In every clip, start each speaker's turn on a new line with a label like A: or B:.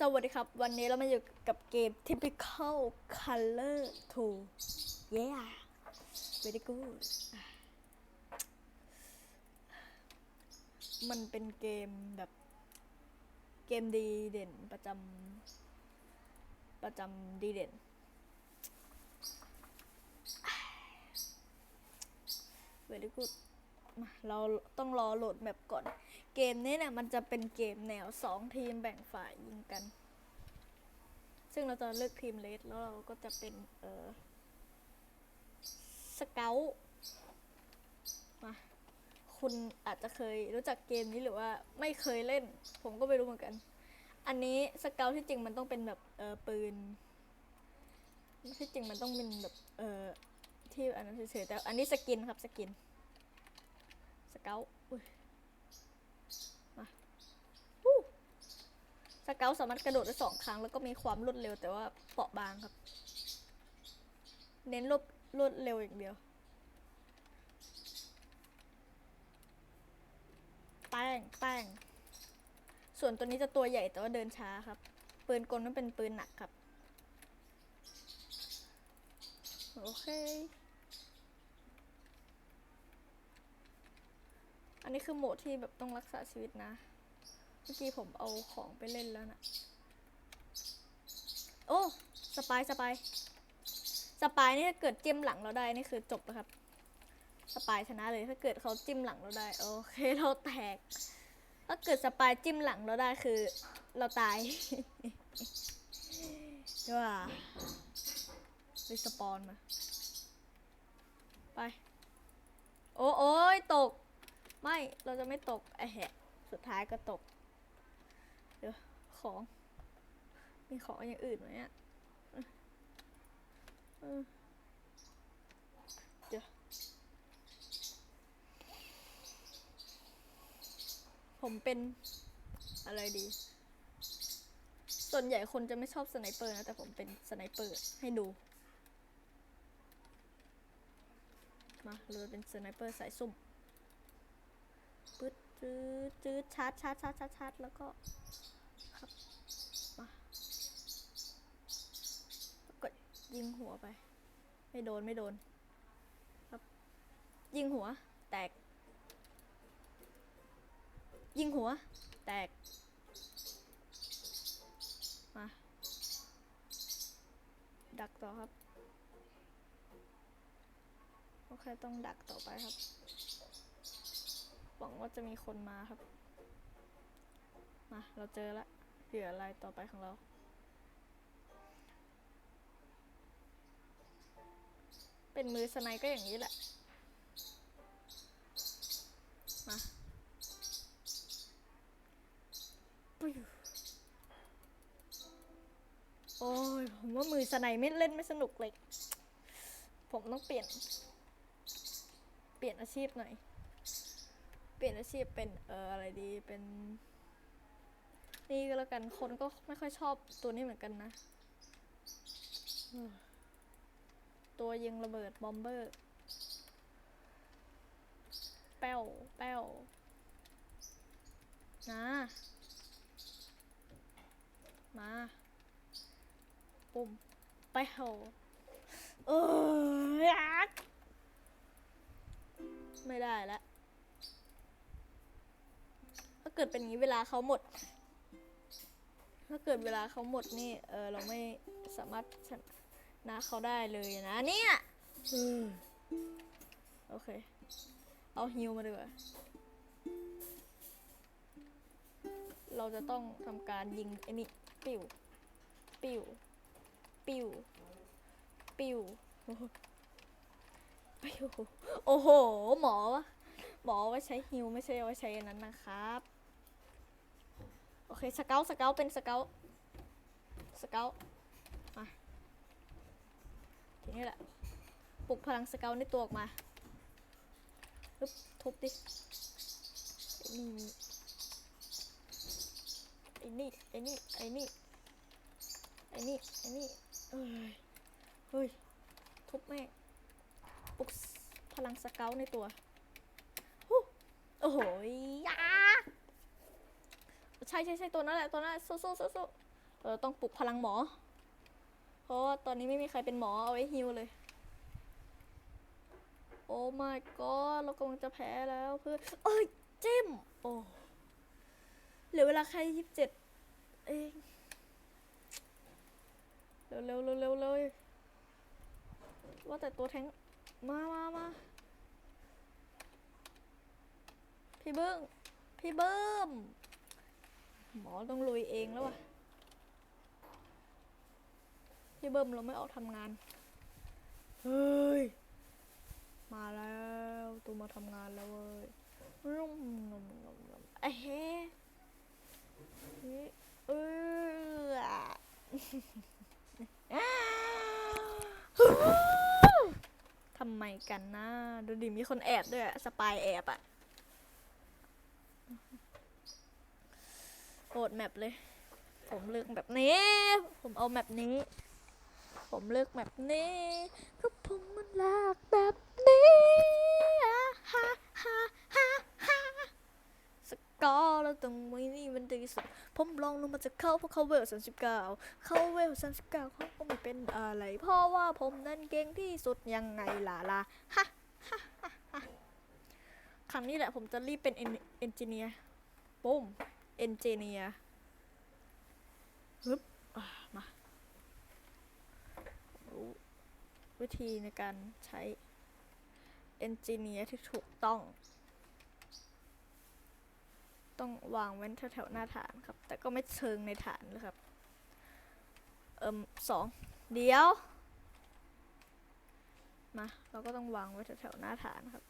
A: สวัสดีครับ วันนี้เรามาอยู่กับเกม Typical Color 2 Yeah very good มันเป็นเกมแบบเกมดีเด่นประจำประจำดีเด่น very good มาเราต้องรอโหลดแมปก่อน เกมนี้เนี่ยมันจะเป็นเกมแนวสองทีมแบ่งฝ่ายยิงกัน ซึ่งเราจะเลือกทีมเลสแล้วเราก็จะเป็น เออสเกลมาคุณอาจจะเคยรู้จักเกมนี้หรือว่าไม่เคยเล่น ผมก็ไม่รู้เหมือนกัน อันนี้สเกลที่จริงมันต้องเป็นแบบเออปืนที่จริงมันต้องเป็นแบบเออที่อันนั้นเฉยๆแต่อันนี้สกินครับสกินสเกลอุ้ย มาวู้ สเกลสามารถกระโดดได้สองครั้ง แล้วก็มีความรวดเร็วแต่ว่าเปราะบางครับ เน้นรวดรวดเร็วอย่างเดียว แป้งแป้ง ส่วนตัวนี้จะตัวใหญ่แต่ว่าเดินช้าครับ ปืนกลนั้นเป็นปืนหนักครับ โอเค อันนี้คือโหมดที่แบบต้องรักษาชีวิตนะ เมื่อกี้ผมเอาของไปเล่นแล้วนะโอ้สปายสปายสปายนี่ถ้าเกิดจิ้มหลังเราได้นี่คือจบนะครับ สปายชนะเลยถ้าเกิดเขาจิ้มหลังเราได้ โอเคเราแตก ถ้าเกิดสปายจิ้มหลังเราได้คือ เราตายว่ารีสปอนมา ไป โอ้โอ้ยตก ไม่เราจะไม่ตกไอ้แหะสุดท้ายก็ตก ของ มีของอย่างอื่นไหมอะเดี๋ยวผมเป็นอะไรดี ส่วนใหญ่คนจะไม่ชอบสไนเปอร์นะ แต่ผมเป็นสไนเปอร์ให้ดู มาเราเป็นสไนเปอร์สายซุ่มปึ๊ดจืดจืดชาร์จชาร์จชาร์จชาร์จแล้วก็ครับมาแล้วกด ยิงหัวไป ไม่โดนไม่โดน ครับ ยิงหัว แตก ยิงหัว แตก มา ดักต่อครับ โอเคต้องดักต่อไปครับ หวังว่าจะมีคนมาครับ มา เราเจอละเหยื่ออะไรต่อไปของเรา เป็นมือสไนก็อย่างนี้แหละ มาปิ๊วโอ้ยผมว่ามือสไนไม่เล่นไม่สนุกเลย ผมต้องเปลี่ยน เปลี่ยนอาชีพหน่อย เปลี่ยนอาชีพเป็นเอออะไรดีเป็น นี่ก็แล้วกันคนก็ไม่ค่อยชอบตัวนี้เหมือนกันนะ ตัวยิงระเบิดบอมเบอร์ แป้วแป้วนะมาปุ่มไปโหเออยักไม่ได้ล้วถ้าเกิดเป็นอย่างนี้เวลาเขาหมด ถ้าเกิดเวลาเขาหมดนี่ เออเราไม่สามารถ นะเขาได้เลยนะเนี่ยโอเค เอาฮิวมาดีกว่าเราจะต้องทำการยิงไอ้นี่ปิวปิวปิวปิวโอ้โหปิวโอ้โห หมอหมอเอาใช้ฮิวไม่ใช่เอาใช้อันนั้นนะครับ โอเค สเกลสเกลเป็นสเกลสเกล ทีนี้แหละปลุกพลังสเกลในตัวออกมาปึ๊บทุบดิไอ้นี่ไอ้นี่ไอ้นี่ไอ้นี่ไอ้นี่ไอ้นี่เอ้ยเฮ้ยทุบแม่ปลุกพลังสเกลในตัวฮู้โอ้โหยาใช่ใช่ใช่ตัวนั้นแหละตัวนั้นสู้สู้สู้สู้เราต้องปลุกพลังหมอ เพราะว่าตอนนี้ไม่มีใครเป็นหมอเอาไว้ฮิวเลย โอ้ my god เรากำลังจะแพ้แล้วเพื่อนเอ้ยเจิ้มโอ้เหลือเวลาแค่ยี่สิบเจ็ดเองเร็วเร็วเร็วเร็วเลยว่าแต่ตัวแทงมามามาพี่เบิ้งพี่เบิ้มหมอต้องลุยเองแล้ววะ พี่เบิ้มเราไม่ออกทำงาน เฮ้ย มาแล้วตัวมาทำงานแล้วเว้ยนุ่มนมนมนมเอ้เฮ้เฮ้ยเอออะทำไมกันนะดูดิมีคนแอบด้วยอะสปายแอบอะโหดแมปเลย ผมเลือกแบบนี้ ผมเอาแมปนี้ ผมเลือกแบบนี้ก็ผมมันลากแบบนี้ฮ่าฮ่าฮ่าฮ่าสกอร์แล้วตรงนี้มันดีสุด ผมลองลงมาจากเขาเพราะเขาเวลสามสิบเก้าเขาเวลสามสิบเก้าเขาก็ไม่เป็นอะไร เพราะว่าผมนั้นเก่งที่สุดยังไงล่ะล่ะฮ่าฮ่าฮ่าฮ่าครั้งนี้แหละผมจะรีบเป็นเอนจิเนียร์ปุ้มเอนจิเนียร์ฮึบมา รู้ วิธีในการใช้เอนจิเนียร์ที่ถูกต้อง ต้องวางไว้แถวๆหน้าฐานครับ แต่ก็ไม่เชิงในฐานเลยครับ เอิมสองเดี๋ยว มา เราก็ต้องวางไว้แถวๆหน้าฐานครับ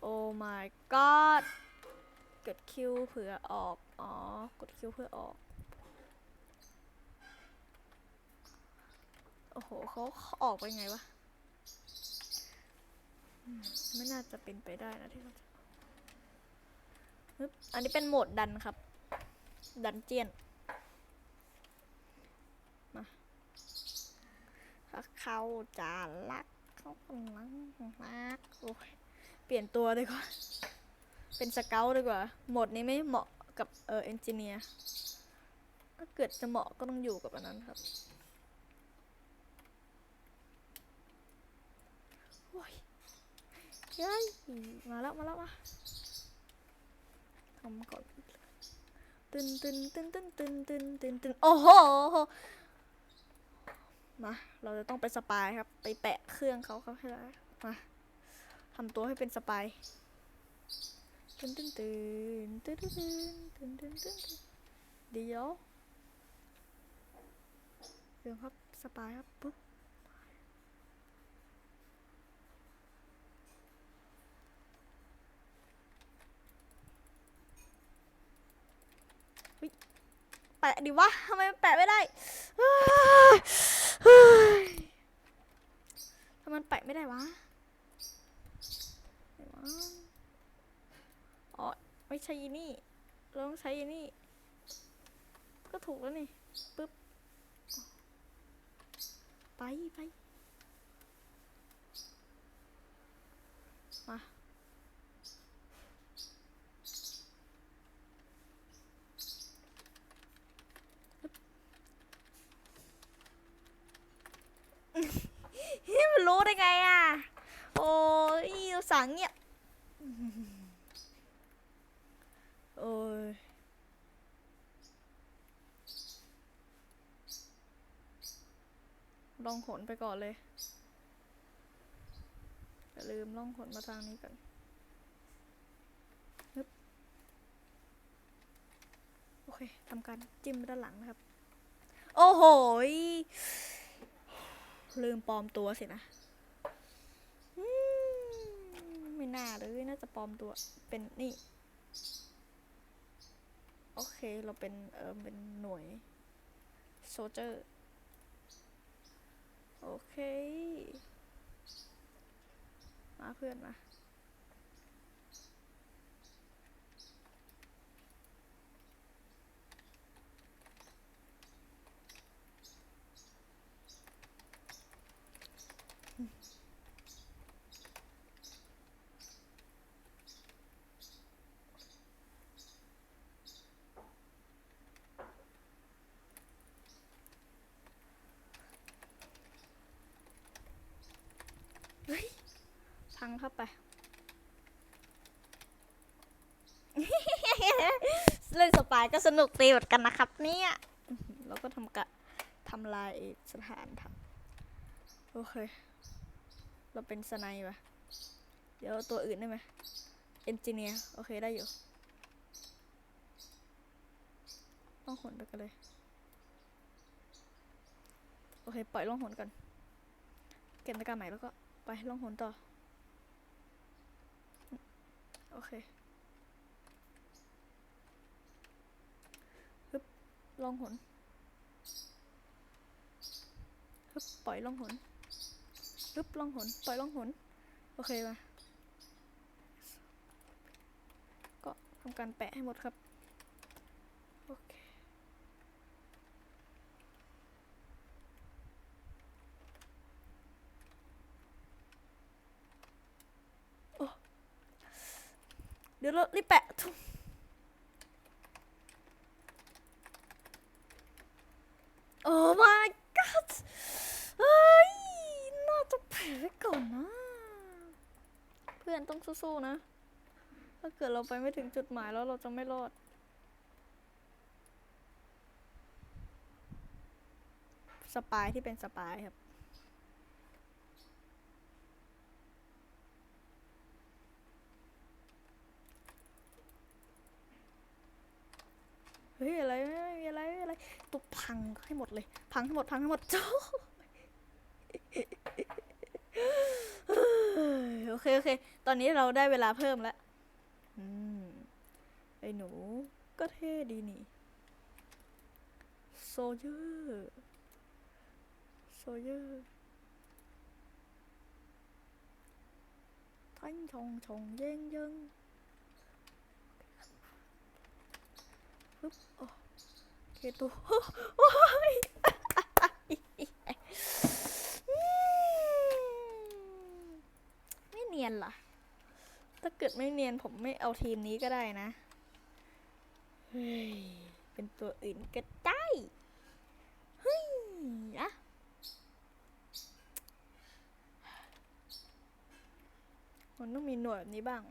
A: โอ้ my god กดคิวเผื่อออก อ๋อ กดคิวเพื่อออก โอ้โหเขาออกไปไงวะไม่น่าจะเป็นไปได้นะที่เขาจะอันนี้เป็นโหมดดันครับ ดันเจียน มาถ้าเขาจะรักเขากำลังรักโอ้ยเปลี่ยนตัวดีกว่า เป็นสเกลดีกว่า โหมดนี้ไม่เหมาะกับเออเอนจิเนียร์ถ้าเกิดจะเหมาะก็ต้องอยู่กับอันนั้นครับ โอ้ย เย้ยมาแล้วมาแล้วมาทำก่อนตึนตึนตึนตึนตึนตึนตึนตึนโอ้โหมาเราจะต้องไปสปายครับ ไปแปะเครื่องเขาเขาให้ได้มาทำตัวให้เป็นสปายตึนตึนตึนตึนตึนตึนตึนตึนตึนเดี๋ยวเรื่องครับสปายครับปุ๊บ ปะดิวะทำไมมันแปะไม่ได้ทำไมมันแปะไม่ได้วะอ๋อไม่ใช่ยีนี่เราต้องใช้ยีนี่ ก็ถูกแล้วนี่ปึ๊บ ไปไป มา เฮ้ยมันรู้ ได้ไงอะ โอ้ยสั่งเงียโอ้ยลองขนไปก่อนเลยอย่าลืมล่องขนมาทางนี้ก่อนโอเคทำการจิ้มไปด้านหลังนะครับ โอ้โหลืมปลอมตัวสินะอืม ไม่น่าเลยน่าจะปลอมตัวเป็นนี่ โอเคเราเป็นเออเป็นหน่วยโซเจอร์โอเค มาเพื่อนมา โพังเข้าไป เล่นสปายก็สนุกดีเหมือนกันนะครับ เนี่ยอื้อหือแล้วก็ทำกะทำลายสถานทัพโอเค เราเป็นสไนปะเดี๋ยวเอาตัวอื่นได้ไหมเอนจิเนียร์โอเคได้อยู่ ต้องหนไปกันเลย โอเค ปล่อยล่องหนก่อน เก็บนาฬิกาใหม่แล้วก็ไปล่องหนต่อ โอเคฮึบล่องหนฮึบปล่อยล่องหนฮึบล่องหนปล่อยล่องหนโอเคมาก็ทำการแปะให้หมดครับ โอเค เดี๋ยวเรารีบแปะทุโอ้ my god เฮ้ยน่าจะแปะไว้ก่อนนะ เพื่อนต้องสู้ๆนะ ถ้าเกิดเราไปไม่ถึงจุดหมายแล้วเราจะไม่รอด สปายที่เป็นสปายครับ เฮ้ยอะไรไม่มีอะไรไม่มีอะไรตุกพังให้หมดเลย พังให้หมดพังให้หมดโจ้โอเคโอเค ตอนนี้เราได้เวลาเพิ่มแล้วอืมไอ้หนูก็เท่ดีนี่โซเยอร์โซเยอร์ทั้งชงชงเย่งเยิง ปึ๊บโอเคตัวโอ้ยไม่เนียนล่ะ ถ้าเกิดไม่เนียนผมไม่เอาทีมนี้ก็ได้นะ เฮ้ย เป็นตัวอื่นก็ได้เฮ้ยอะมันต้องมีหน่วยแบบนี้บ้าง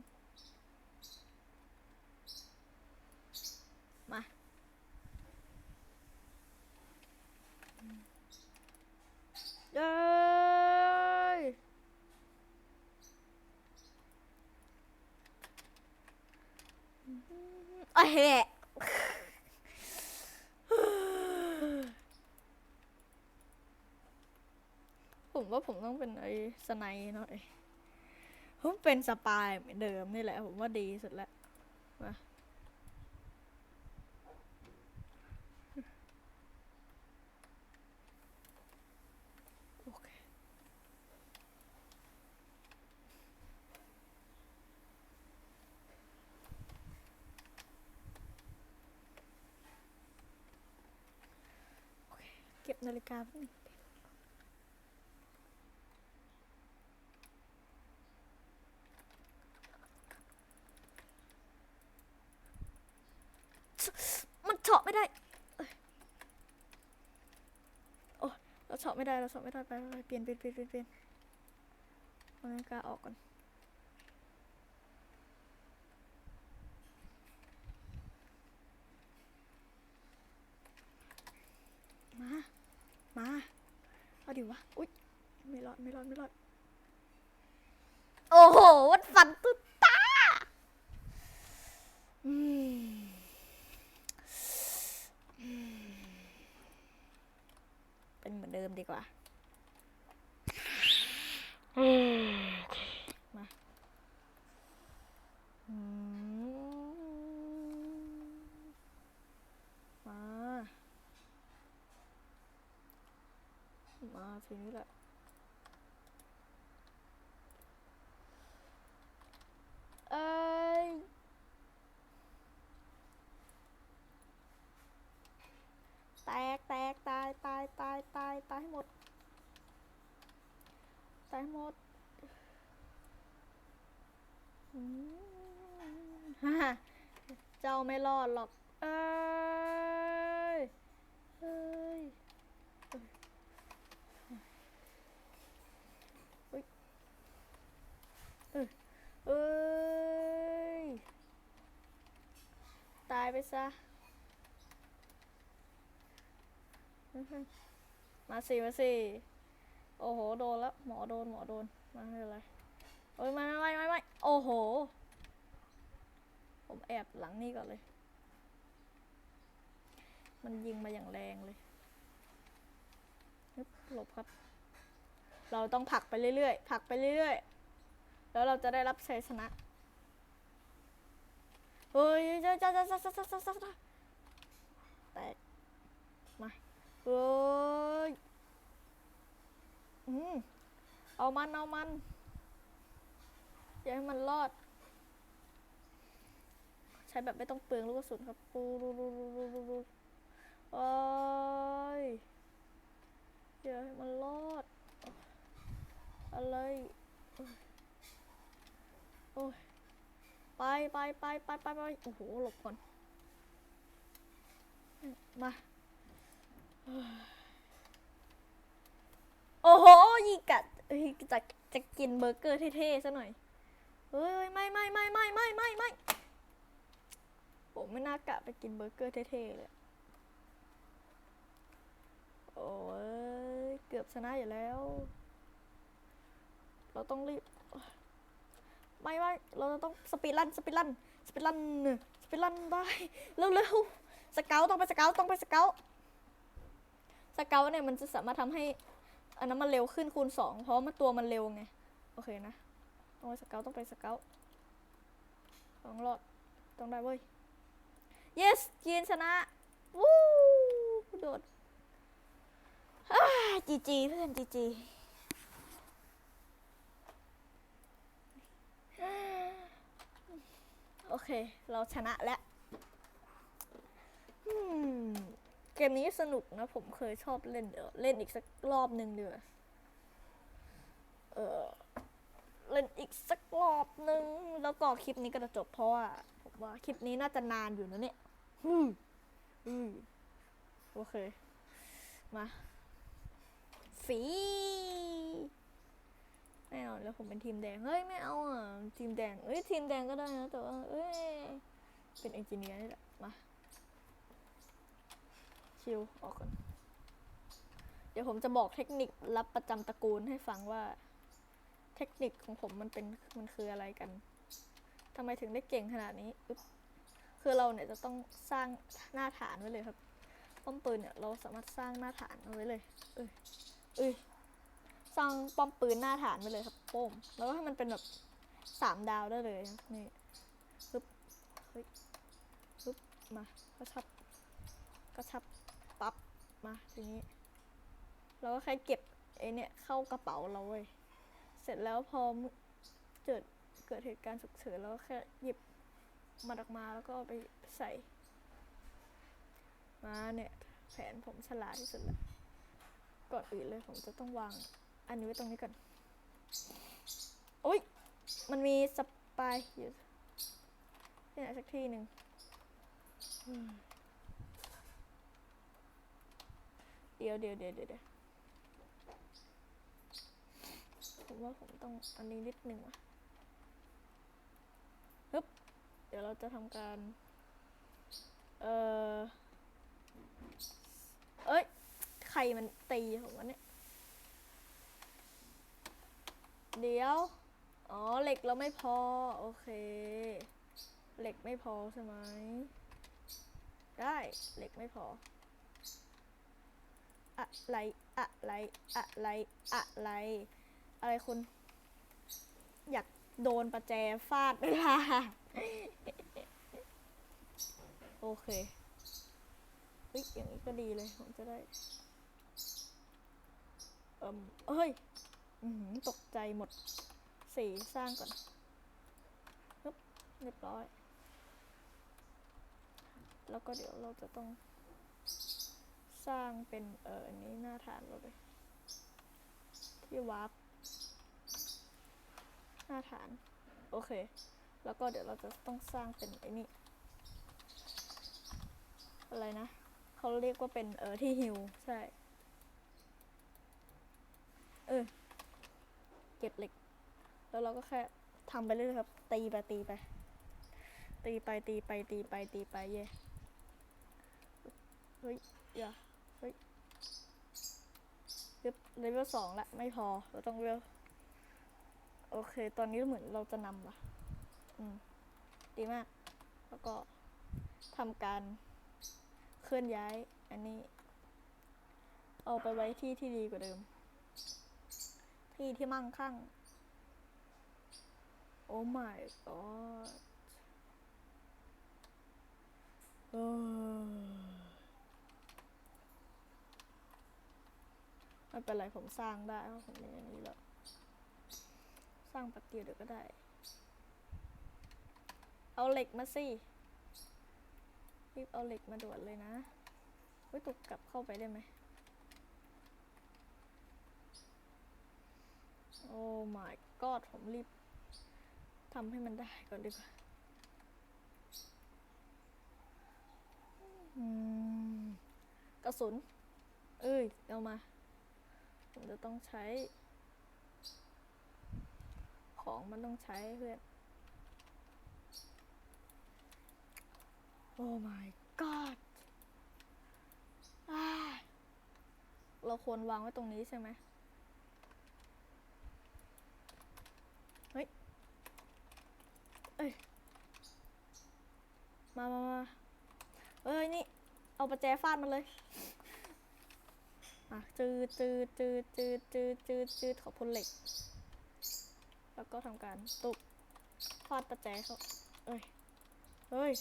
A: มา เย้ยโอ้ย แหะผมว่าผมต้องเป็นไอ้สไนด์หน่อย ผมเป็นสปายเหมือนเดิมนี่แหละ ผมว่าดีสุดแล้วมา เก็บนาฬิกาแป๊บนึงมันเฉาะไม่ได้ โอ้เราเฉาะไม่ได้ เราเฉาะไม่ได้ ไปไปเปลี่ยนเปลี่ยนเปลี่ยนเปลี่ยนเปลี่ยนเอานาฬิกาออกก่อน มา มา เอาดิ วะ อุ๊ยไม่รอดไม่รอดไม่รอด โอ้โหวัดฟันตุ๊ดตาอืมอืมเป็นเหมือนเดิมดีกว่ามาอืมมา มาทีนี้แหละ เอ้ย แตกแตกตายตายตายตายตายให้หมด ตายให้หมดฮ่าเจ้าไม่รอดหรอก เอ้ยเอ้ยตเอ้ย ตายไปซะ มาสิ มาสิ โอ้โห โดนแล้ว หมอโดน หมอโดน มาอะไรโอ้ยมาไม่ไม่ไม่โอ้โห ผมแอบหลังนี่ก่อนเลย มันยิงมาอย่างแรงเลยหลบครับ เราต้องผักไปเรื่อยๆ ผักไปเรื่อยๆ แล้วเราจะได้รับชัยชนะเฮ้ยจ้าจ้าจ้าจ้าจ้าจ้าจ้าแต่มาเฮ้ย อืมเอามันเอามัน อย่าให้มันรอด ใช้แบบไม่ต้องเปลืองลูกกระสุนครับปูรูรูรูรูรูรูโอ้ยอย่าให้มันรอด อะไรโอ้ยไปไปไปไปไปไปโอ้โหหลบก่อน มา โอ้โหยิงกัดเฮ้ยจะจะกินเบอร์เกอร์เท่ๆซะหน่อยเฮ้ยไม่ไม่ไม่ไม่ไม่ไม่ไม่ผมไม่น่ากะไปกินเบอร์เกอร์เท่ๆเลย โอ้ยเกือบชนะอยู่แล้ว เราต้องรีบ ไม่ไม่เราต้องสปีดรันสปีดรันสปีดรันสปีดรันได้เร็วเร็วสเกลต้องไปสเกลต้องไปสเกลสเกลเนี่ยมันจะสามารถทำให้ อันนั้นมันเร็วขึ้นคูณสองเพราะมันตัวมันเร็วไง โอเคนะต้องไปสเกลต้องไปสเกลต้องรอดต้องได้เว้ย yes ยีนชนะ วู้โดดจีจีเพื่อนจีจีโอเค เราชนะแล้ว เกมนี้สนุกนะ ผมเคยชอบเล่นเดี๋ยวเล่นอีกสักรอบหนึ่งเดี๋ยวาเออเล่นอีกสักรอบหนึ่งแล้วก็คลิปนี้ก็จะจบเพราะว่าผมว่าคลิปนี้น่าจะนานอยู่นะเนี่ยอืมอืมโอเค มาฝีแน่นอนแล้วผมเป็นทีมแดง เฮ้ย ไม่เอาอะ ทีมแดงเอ้ย ทีมแดงก็ได้นะ แต่ว่า เอ้ย เป็นเอนจิเนียร์นี่แหละ มา ชิวออกก่อน เดี๋ยวผมจะบอกเทคนิครับประจำตระกูลให้ฟังว่า เทคนิคของผมมันเป็นมันคืออะไรกันทำไมถึงได้เก่งขนาดนี้คือเราเนี่ยจะต้องสร้างหน้าฐานไว้เลยครับป้อมปืนเนี่ยเราสามารถสร้างหน้าฐานเอาไว้เลย เอ้ยเอ้ยสร้างป้อมปืนหน้าฐานไปเลยครับโป้มแล้วก็ให้มันเป็นแบบสามดาวได้เลยนะนี่ปึ๊บเฮ้ยปึ๊บมา กระชับ กระชับ มาทีนี้ เราก็แค่เก็บไอ้เนี่ยเข้ากระเป๋าเราเว้ยเสร็จแล้วพอเกิดเกิดเหตุการณ์ฉุกเฉินเราก็แค่หยิบมันออกมาแล้วก็ไปใส่ มาเนี่ย แผนผมฉลาดที่สุดแล้วก่อนอื่นเลยผมจะต้องวาง อันนี้ไว้ตรงนี้ก่อนโอ้ยมันมีสปายอยู่ที่ไหนสักที่หนึ่งอืม เดี๋ยวเดี๋ยวเดี๋ยวเดี๋ยวเดี๋ยวผมว่าผมต้องอันนี้นิดหนึ่งว่ะฮึบเดี๋ยวเราจะทำการ เอ่อ เอ้ย ใครมันตีผมวะเนี่ย เดี๋ยว อ๋อ เหล็กเราไม่พอ โอเค เหล็กไม่พอใช่ไหม ได้ เหล็กไม่พอ อะไรอะไรอะไรอะไร อะไรคุณ อยากโดนประแจฟาดเวลาโอเคเฮ้ยอย่างนี้ก็ดีเลยผมจะได้เอิมเอ้ยอือหือตกใจหมดสี่สร้างก่อนปึ๊บเรียบร้อย แล้วก็เดี๋ยวเราจะต้อง สร้างเป็นเอออันนี้หน้าฐานเราเลยที่วาร์ปหน้าฐาน โอเค แล้วก็เดี๋ยวเราจะต้องสร้างเป็นไอ้นี่อะไรนะเขาเรียกว่าเป็นเออที่ฮิวใช่ เออเก็บเหล็ก แล้วเราก็แค่ทำไปเรื่อยๆครับ ตีไปตีไป ตีไปตีไปตีไปตีไปเย่เฮ้ยอย่า เลเลเวลสองละไม่พอเราต้องเลเวลโอเค ตอนนี้เหมือนเราจะนำว่ะ อืม ดีมาก แล้วก็ทำการเคลื่อนย้าย อันนี้ เอาไปไว้ที่ที่ดีกว่าเดิม ที่ที่มั่งคั่ง โอ้ my god เออ ไม่เป็นไรผมสร้างได้เพราะผมมีอันนี้แล้ว สร้างแป๊บเดียวเดี๋ยวก็ได้ เอาเหล็กมาสิรีบเอาเหล็กมาด่วนเลยนะเฮ้ยตกกลับเข้าไปได้ไหมโอ้ my god ผมรีบทำให้มันได้ก่อนดีกว่าอืมกระสุน เอ้ย เอามา ผมจะต้องใช้ ของมันต้องใช้เพื่อน โอ้ my god เราควรวางไว้ตรงนี้ใช่ไหมเฮ้ย เอ้ย มามามาเอ้ย นี่ เอาประแจฟาดมันเลย มาจืดจืดจืดจืดจืดจืดจืดขอบคุณเหล็ก แล้วก็ทำการตุบฟาดประแจเขาเอ้ยเฮ้ย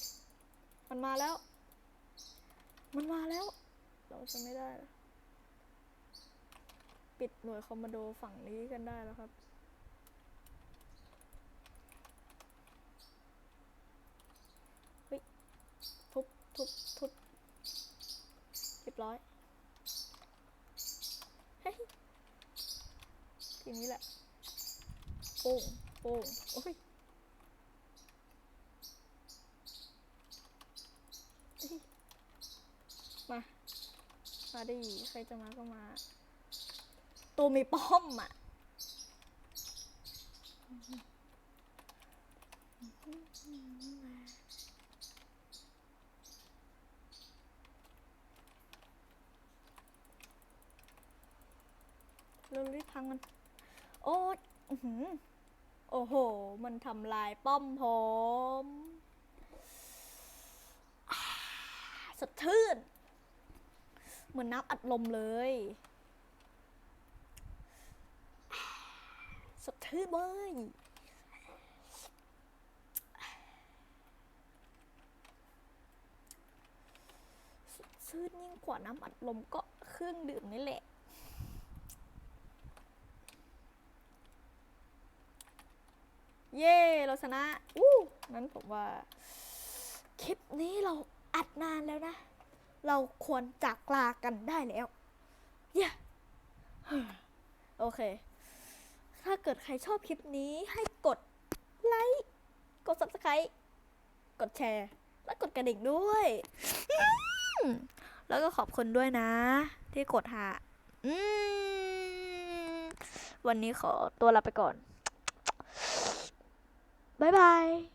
A: มันมาแล้ว มันมาแล้ว เราจะไม่ได้แล้วปิดหน่วยคอมมานโดฝั่งนี้กันได้แล้วครับเฮ้ยทุบทุบทุบเรียบร้อย เฮ้ย ทีนี้แหละโป่งโป่งโอ้ยเอ้ยมา มาดิ ใครจะมาก็มา ตัวมีป้อมอะ เรารีบพังมัน โอ้ยอื้อหือ โอ้โห มันทำลายป้อมผมสะทืนเหมือนน้ำอัดลมเลยสะทืนเว้ยสดชื่นยิ่งกว่าน้ำอัดลมก็เครื่องดื่มนี่แหละ เย้เราชนะอู้นั้นผมว่า คลิปนี้เราอัดนานแล้วนะ เราควรจากลากันได้แล้ว เย้โอเค ถ้าเกิดใครชอบคลิปนี้ให้กดไลค์ กด subscribe กดแชร์ และกดกระดิ่งด้วยอืมแล้วก็ขอบคุณด้วยนะ ที่กดหาอืมวันนี้ขอตัวลาไปก่อน บ๊ายบาย